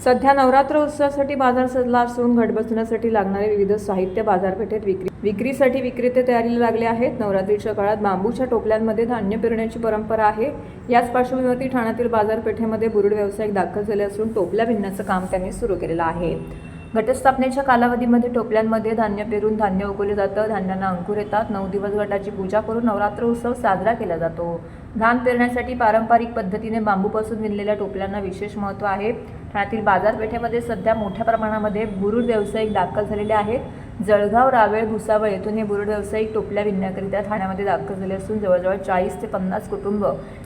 सध्या नवरात्र उत्सवासाठी बाजार सजला असून घट बसण्यासाठी लागणारे विविध साहित्य बाजारपेठेत विक्री विक्रीसाठी विक्रेते तयारीला लागले आहेत. नवरात्रीच्या काळात बांबूच्या टोपल्यांमध्ये धान्य पेरण्याची परंपरा आहे. याच पार्श्वभूमीवरती ठाण्यातील बाजारपेठेमध्ये बुरुड व्यावसायिक दाखल झाले असून टोपल्या भिन्नाचं काम त्यांनी सुरू केलेलं आहे. घटस्थापनेच्या कालावधीमध्ये टोपल्यांमध्ये धान्य पेरून धान्य उगवले जातं. धान्यांना अंकुर येतात. नऊ दिवस घटाची पूजा करून नवरात्र उत्सव साजरा केला जातो. धान पेरण्यासाठी पारंपरिक पद्धतीने बांबूपासून विणलेल्या टोपल्यांना विशेष महत्त्व आहे. ठाण्यातील बाजारपेठेमध्ये सध्या मोठ्या प्रमाणामध्ये बुरुड व्यावसायिक दाखल झालेले आहेत. जळगाव रावेळ भुसावळ येथून हे बुरुड व्यावसायिक टोपल्या विणण्याकरिता ठाण्यामध्ये दाखल झाले असून जवळजवळ चाळीस ते पन्नास कुटुंब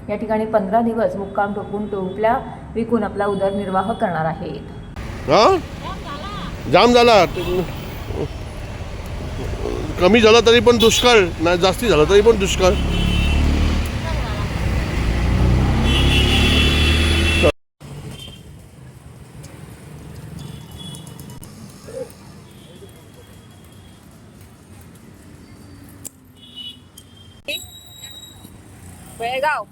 या ठिकाणी पंधरा दिवस मुक्काम ठोकून टोपल्या विकून आपला उदरनिर्वाह करणार आहेत. जाम झाला. कमी झाला तरी पण दुष्काळ नाही जास्ती झाला तरी पण दुष्काळ. बेळगाव.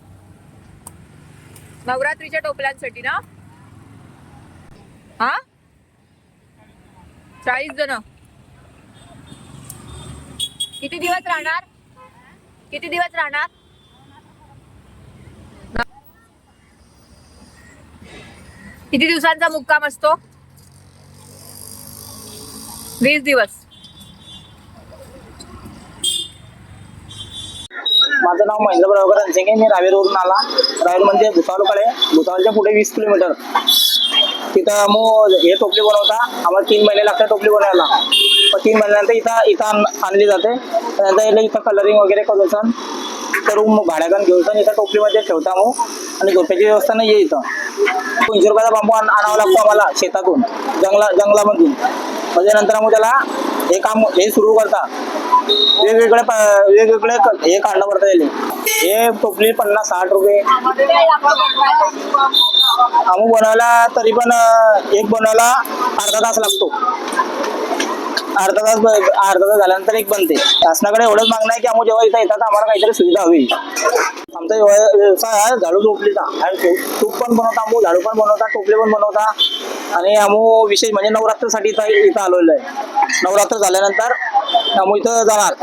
नवरात्रीच्या टोपल्यांसाठी ना? हा? चाळीस जण. किती दिवस राहणार? किती दिवस राहणार? किती दिवसांचा मुक्काम असतो? वीस दिवस. माझं नाव महेंद्र प्रभाकर रणसिंगे मी रावेरवरून आला रावेर म्हणजे भुसावळकडे. भुसावळच्या पुढे वीस किलोमीटर. तिथं मग हे टोपली बनवता. आम्हाला तीन महिने लागतात टोपली बनवायला मग तीन महिन्यानंतर इथं इथं आण- आणली जाते. त्यानंतर इथं कलरिंग वगैरे करून सण. तर मग भाड्याकन घेऊन सण. इथं टोपलीमध्ये ठेवता मग आणि झोप्याची व्यवस्था नाही आहे इथं. तीनशे रुपयाचा बांबू आण- आणावा लागतो आम्हाला शेतातून. जंगला जंगलामधून. म्हणजे नंतर मग त्याला हे काम हे सुरू करता. वेगवेगळे प- वेगवेगळे क- हे काढणं पडतं याले. हे टोपली पन्नास साठ रुपये. अमुक बनवायला तरी पण अं, एक बनवायला अर्धा तास लागतो. अर्धा तास ब- अर्धा तास झाल्यानंतर एक बनते. शासनाकडे एवढंच मागणं आहे की आम्ही जेव्हा इथं येतात आम्हाला काहीतरी सुविधा हवी. आमचा व्यव- व्यवसाय आहे झाडू टोपलीचा आणि तूप- तूप पण बनवता आम्ही झाडू पण बनवता टोपले पण बनवता. आणि आम्ही विशेष म्हणजे नवरात्रसाठी इथं इथं आलेलो आहे. नवरात्र झाल्यानंतर muy todo de.